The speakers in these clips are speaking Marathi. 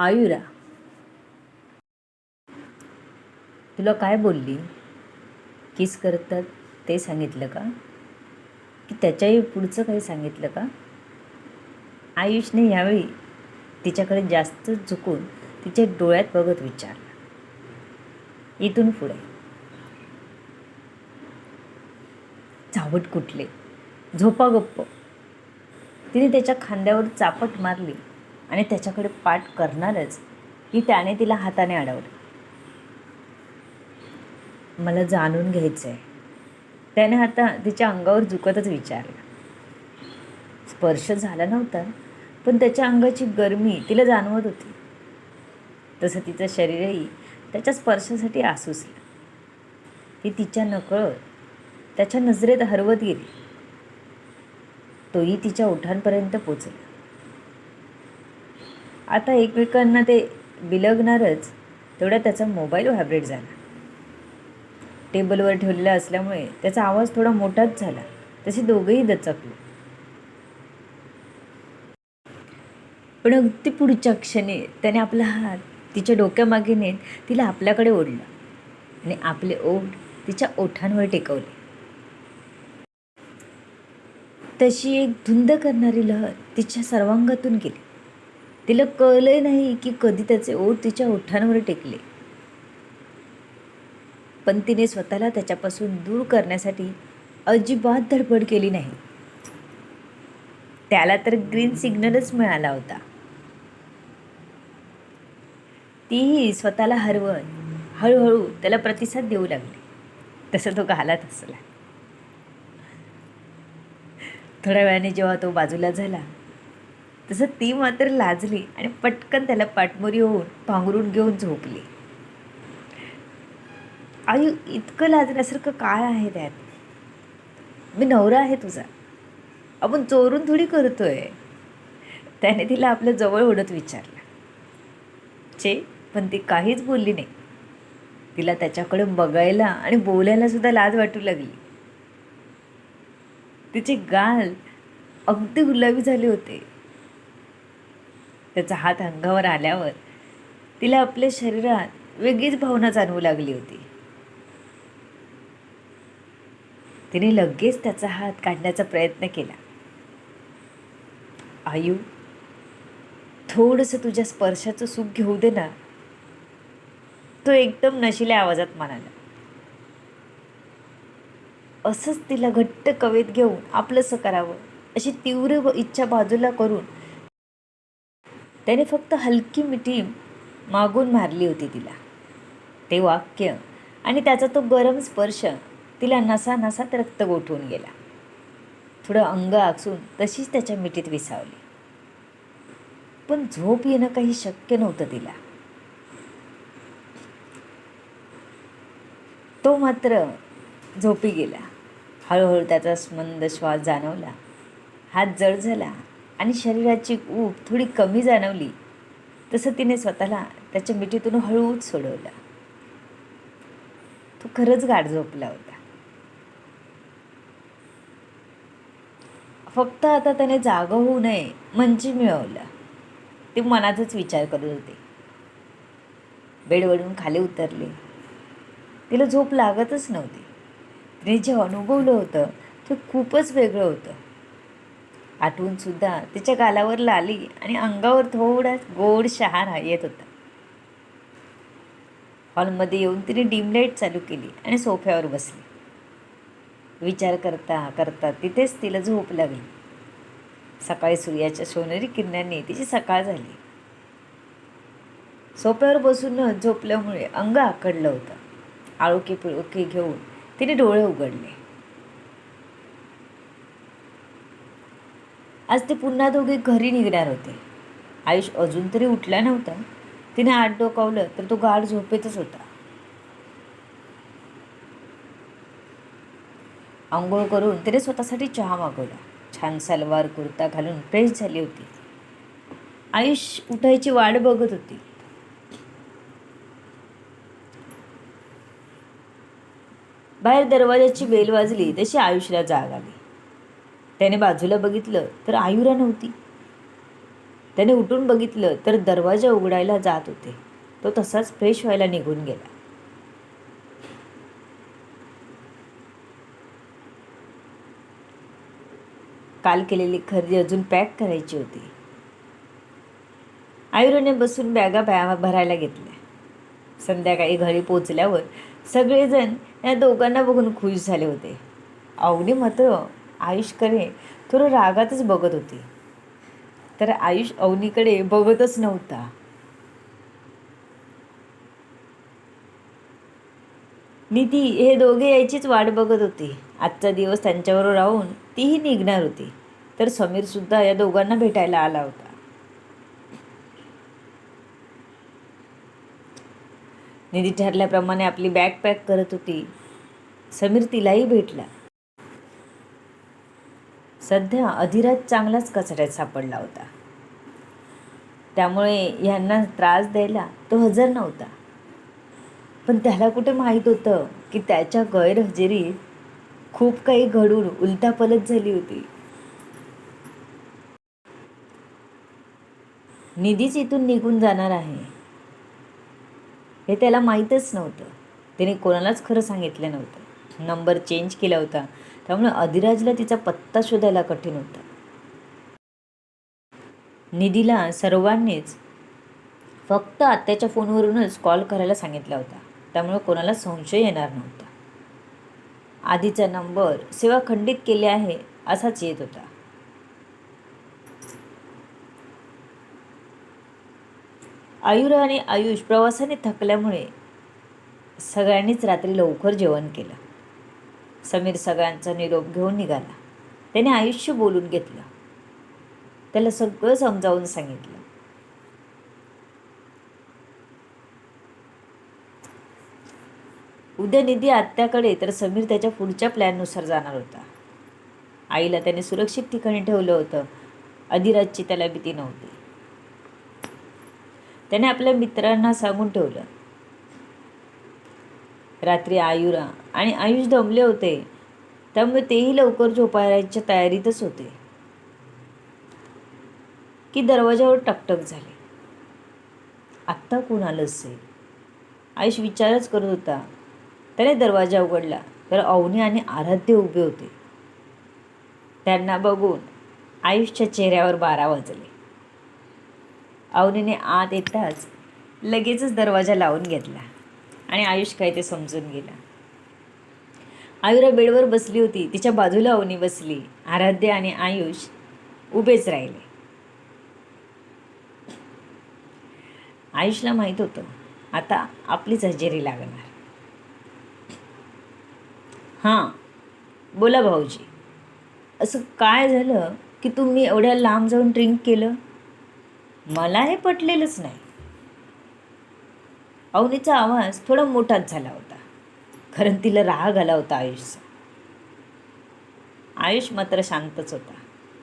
आयुरा. तुला काय बोलली? किस करतात ते सांगितलं का? की त्याच्याही पुढचं काही सांगितलं का? आयुषने यावेळी तिच्याकडे जास्त झुकून तिच्या डोळ्यात बघत विचारलं. इथून पुढे. चावट कुठले? झोपा गप्प. तिने त्याच्या खांद्यावर चापट मारली. आणि त्याच्याकडे पाठ करणारच की त्याने तिला हाताने अडवलं. मला जाणून घ्यायचं आहे त्याने आता तिच्या अंगावर झुकतच विचारलं. स्पर्श झाला नव्हता पण त्याच्या अंगाची गरमी तिला जाणवत होती. तसं तिचं शरीरही त्याच्या स्पर्शासाठी आसुसलं. ती तिच्या नकळत त्याच्या नजरेत हरवत गेली. तोही तिच्या ओठांपर्यंत पोचला. आता एकमेकांना ते बिलगणारच. तेवढा त्याचा मोबाईल व्हायब्रेट झाला. टेबलवर ठेवलेला असल्यामुळे त्याचा आवाज थोडा मोठाच झाला. तसे दोघेही दचकले. पण अगदी पुढच्या क्षणी त्याने आपला हात तिच्या डोक्यामागे नेत तिला आपल्याकडे ओढलं आणि आपले ओढ तिच्या ओठांवर टेकवले. तशी एक धुंद करणारी लहर तिच्या सर्वांगातून गेली. तिला कळलंही नाही की कधी त्याचे ओठ तिच्या ओठांवर टेकले. पण तिने स्वतःला त्याच्यापासून दूर करण्यासाठी अजिबात धडपड केली नाही. त्याला तर ग्रीन सिग्नलच मिळाला होता. तीही स्वतःला हरवत हळूहळू त्याला प्रतिसाद देऊ लागली. तसं तो घालत असला. थोड्या वेळाने जेव्हा तो बाजूला झाला तसं ती मात्र लाजली आणि पटकन त्याला पाठमोरी होऊन पांघरून घेऊन झोपली. आई इतकं लाजण्यासारखं काय आहे त्यात? मी नवरा आहे तुझा. आपण चोरून थोडी करतोय. त्याने तिला आपल्या जवळ ओढत विचारलं. चे पण ती काहीच बोलली नाही. तिला त्याच्याकडे बघायला आणि बोलायला सुद्धा लाज वाटू लागली. तिचे गाल अगदी गुलाबी झाले होते. त्याचा हात अंगावर आल्यावर तिला आपल्या शरीरात वेगळीच भावना जाणवू लागली होती. तिने लगेच त्याचा हात काढण्याचा प्रयत्न केला. आयु थोडंसं तुझ्या स्पर्शाचं सुख घेऊ दे ना. तो एकदम नशिल्या आवाजात म्हणाला. असंच तिला घट्ट कवेत घेऊन आपलंसं करावं अशी तीव्र व इच्छा बाजूला करून त्याने फक्त हलकी मिठी मागून मारली होती तिला. ते वाक्य आणि त्याचा तो गरम स्पर्श तिला नसा नसात रक्त गोठवून गेला. थोडं अंग आखसून तशीच त्याच्या मिठीत विसावली. पण झोप येणं काही शक्य नव्हतं तिला. तो मात्र झोपी गेला. हळूहळू त्याचा स्मंद श्वास जाणवला. हात जड झाला. आणि शरीराची ऊब थोडी कमी जाणवली तसं तिने स्वतःला त्याच्या मिठीतून हळूच सोडवला. तो खरंच गाढ झोपला होता. फक्त आता त्याने जागं होऊ नये म्हणजे मिळवलं. ते मनातच विचार करत होते. बेडवरून खाली उतरले. तिला झोप लागतच नव्हती. तिने जे अनुभवलं होतं ते खूपच वेगळं होतं. आठवूनसुद्धा तिच्या गालावर लाली आणि अंगावर थोडा गोड शहारा येत होता. हॉलमध्ये येऊन तिने डीमलाईट चालू केली आणि सोफ्यावर बसली. विचार करता करता तिथेच तिला झोप लागली. सकाळी सूर्याच्या सोनेरी किरणांनी तिची सकाळ झाली. सोप्यावर बसून झोपल्यामुळे अंग आकडलं होतं. आळोके पिळोके घेऊन तिने डोळे उघडले. आज ते पुन्हा दोघे घरी निघणार होते. आयुष अजून तरी उठला नव्हता. तिने आत डोकावलं तर तो गाढ झोपेतच होता. आंघोळ करून तिने स्वतःसाठी चहा मागवला. छान सलवार कुर्ता घालून फ्रेश झाली होती. आयुष उठायची वाट बघत होती. बाहेर दरवाजाची बेल वाजली तशी आयुषला जाग आली. त्याने बाजूला बघितलं तर आयुरा नव्हती. त्याने उठून बघितलं तर दरवाजा उघडायला जात होते. तो तसाच फ्रेश व्हायला निघून गेला. काल केलेली खरेदी अजून पॅक करायची होती. आयुराने बसून बॅगा बॅ भरायला घेतल्या. संध्याकाळी घरी पोचल्यावर सगळेजण या दोघांना बघून खुश झाले होते. अवनी मात्र आयुषकडे थोडं रागातच बघत होती. तर आयुष अवनीकडे बघतच नव्हता. निधी हे दोघे यायचीच वाट बघत होती. आजचा दिवस त्यांच्याबरोबर राहून तीही निघणार होती. तर समीरसुद्धा या दोघांना भेटायला आला होता. निधी ठरल्याप्रमाणे आपली बॅग पॅक करत होती. समीर तिलाही भेटला. सध्या अधिराज चांगलाच कचऱ्यात सापडला होता. त्यामुळे यांना त्रास द्यायला तो हजर नव्हता. पण त्याला कुठे माहीत होतं की त्याच्या गैरहजेरीत खूप काही घडून उलटापलट झाली होती? निधीच इथून निघून जाणार आहे. हे त्याला माहीतच नव्हतं. त्याने कोणालाच खरं सांगितलं नव्हतं. नंबर चेंज केला होता. त्यामुळे अधिराजला तिचा पत्ता शोधायला कठीण होता. निधीला सर्वांनीच फक्त आत्याच्या फोनवरूनच कॉल करायला सांगितला होता. त्यामुळे कोणाला संशय येणार नव्हता. आधीचा नंबर सेवा खंडित केले आहे असाच येत होता. आयुरा आणि आयुष प्रवासाने थकल्यामुळे सगळ्यांनीच रात्री लवकर जेवण केलं. समीर सगळ्यांचा निरोप घेऊन निघाला. त्याने आयुष्य बोलून घेतलं. त्याला सगळं समजावून सांगितलं. उद्या निधी आत्याकडे तर समीर त्याच्या पुढच्या प्लॅननुसार जाणार होता. आईला त्याने सुरक्षित ठिकाणी ठेवलं होतं. अधिराजची त्याला भीती नव्हती. त्याने आपल्या मित्रांना सांगून ठेवलं. रात्री आयुरा आणि आयुष दमले होते. त्यामुळे तेही लवकर झोपायच्या तयारीतच होते. की दरवाजावर टकटक झाले. आत्ता कोण आलं असेल? आयुष विचारच करत होता. त्याने दरवाजा उघडला. तर अवनी आणि आराध्य उभे होते. त्यांना बघून आयुषच्या चेहऱ्यावर बारा वाजले. अवनीने आत येताच लगेचच दरवाजा लावून घेतला आणि आयुष काय ते समजून गेला. आयुरा बेडवर बसली होती. तिच्या बाजूला अवनी बसली. आराध्य आणि आयुष उभेच राहिले. आयुषला माहीत होतं आता आपलीच हजेरी लागणार. हां बोला भाऊजी. असं काय झालं की तुम्ही एवढ्या लांब जाऊन ड्रिंक केलं? मला हे पटलेलंच नाही. अवनीचा आवाज थोडा मोठाच झाला होता. कारण तिला राग आला होता आयुषचा आयुष मात्र शांतच होता.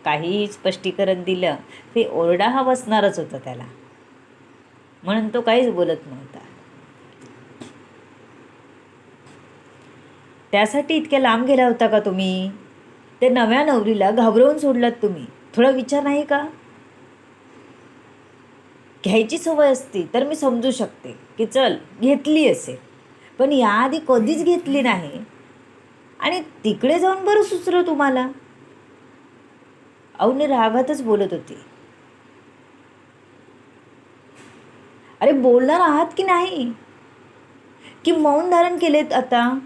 काहीही स्पष्टीकरण दिलं ते ओरडा हा बसणारच होता त्याला. म्हणून तो काहीच बोलत नव्हता. त्यासाठी इतक्या लांब गेला होता का तुम्ही? ते नव्या नवरीला घाबरवून सोडलात तुम्ही. थोडा विचार नाही का? घ्यायची सवय असती तर मी समजू शकते. की चल घेतली असेल. पण याआधी कधीच घेतली नाही. आणि तिकडे जाऊन बरं सुचलं तुम्हाला? अवनी रागातच बोलत होती. अरे बोलणार आहात की नाही? की मौन धारण केलेत आता?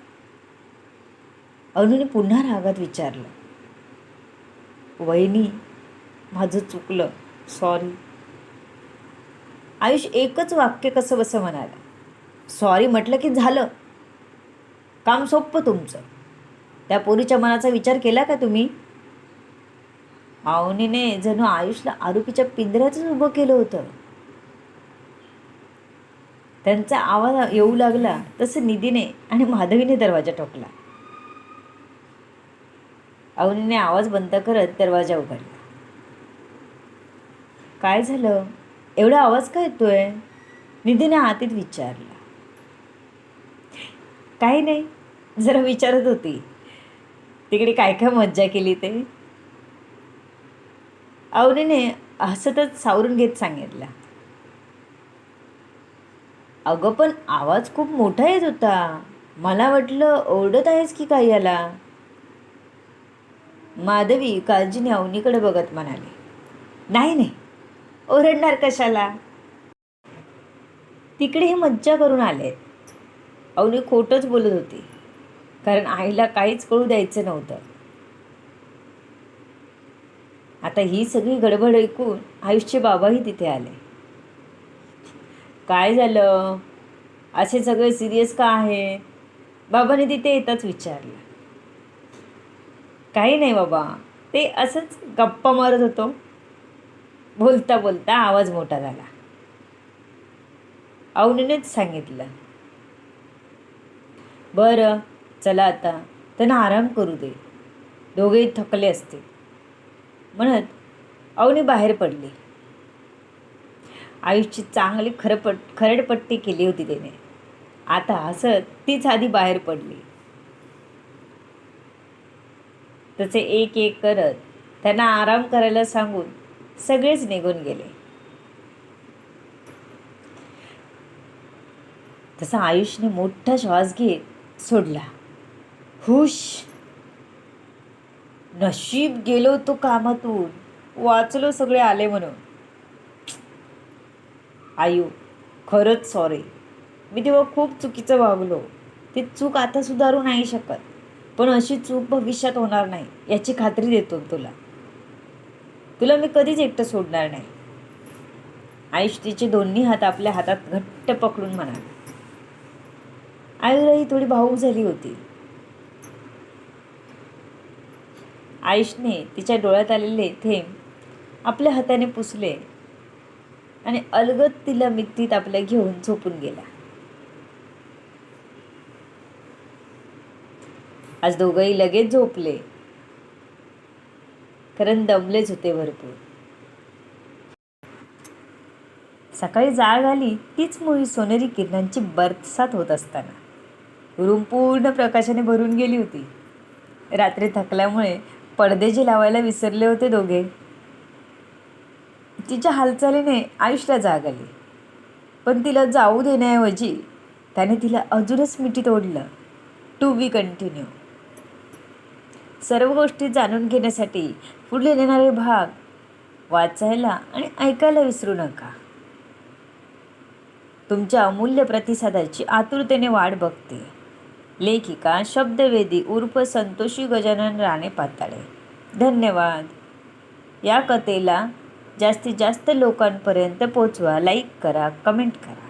अनुने पुन्हा रागात विचारलं. वहिनी माझं चुकलं. सॉरी आयुष एकच वाक्य कसं बसं म्हणाला? सॉरी म्हटलं की झालं? काम सोपं तुमचं. त्या पोरीच्या मनाचा विचार केला का तुम्ही? आवनीने जणू आयुषला आरोपीच्या पिंजऱ्यातच उभं केलं होतं. त्यांचा आवाज येऊ लागला तसं निधीने आणि माधवीने दरवाजा ठोकला. अवनीने आवाज बंद करत दरवाजा उघडला. काय झालं? एवढा आवाज काय येतोय? निधीने हातीत विचारला. काही नाही. जरा विचारत होती. तिकडे काय काय मज्जा केली ते? आवडीने हसतच सावरून घेत सांगितलं अगं पण आवाज खूप मोठा येत होता. मला वाटलं ओरडत आहेस की काय याला? माधवी काळजीने अवनीकडे बघत म्हणाले. नाही नाही. ओरडणार कशाला? तिकडे हे मज्जा करून आलेत. अवनी खोटंच बोलत होती. कारण आईला काहीच कळू द्यायचं नव्हतं. आता ही सगळी गडबड ऐकून आयुषचे बाबाही तिथे आले. काय झालं? असे सगळे सिरियस का आहे? बाबाने तिथे येताच विचारलं. काही नाही बाबा ते असंच गप्पा मारत होतो. बोलता बोलता आवाज मोठा झाला. अवनीनेच सांगितलं. बरं चला आता. त्यांना आराम करू दे. दोघेही थकले असते. म्हणत अवनी बाहेर पडली. आयुषची चांगली खरपट खरडपट्टी केली होती त्याने. आता हसत तीच आधी बाहेर पडली. तसे एक एक करत त्यांना आराम करायला सांगून सगळेच निघून गेले. तसा आयुषने मोठा श्वास घेत सोडला. हुश. नशीब गेलो तो कामातून. वाचलो सगळे आले म्हणून. आयु खरंच सॉरी मी तेव्हा खूप चुकीचं वागलो. ती चूक आता सुधारू नाही शकत. पण अशी चूक भविष्यात होणार नाही याची खात्री देतो तुला. तुला मी कधीच एकटं सोडणार नाही. आयुष तिचे दोन्ही हात आपल्या हातात घट्ट पकडून म्हणाले. आयुराही थोडी भाऊक झाली होती. आयुषने तिच्या डोळ्यात आलेले थेंब आपल्या हाताने पुसले आणि अलगद तिला मित्तीत आपल्या घेऊन झोपून गेला. आज दोघंही लगेच झोपले. कारण दमलेच होते भरपूर. सकाळी जाग आली तीच मुळी सोनेरी किरणांची बरसात होत असताना. रूम पूर्ण प्रकाशाने भरून गेली होती. रात्री थकल्यामुळे पडदे जे लावायला विसरले होते दोघे. तिच्या हालचालीने आयुषला जाग आली. पण तिला जाऊ देण्याऐवजी त्याने तिला अजूनच मिठीत ओढलं टू बी कंटिन्यू सर्व गोष्टी जाणून घेण्यासाठी पुढे येणारे भाग वाचायला आणि ऐकायला विसरू नका. तुमच्या अमूल्य प्रतिसादाची आतुरतेने वाट बघते. लेखिका शब्दवेदी उर्फ संतोषी गजानन राणे पाताळे. धन्यवाद. या कथेला जास्तीत जास्त लोकांपर्यंत पोचवा. लाईक करा कमेंट करा.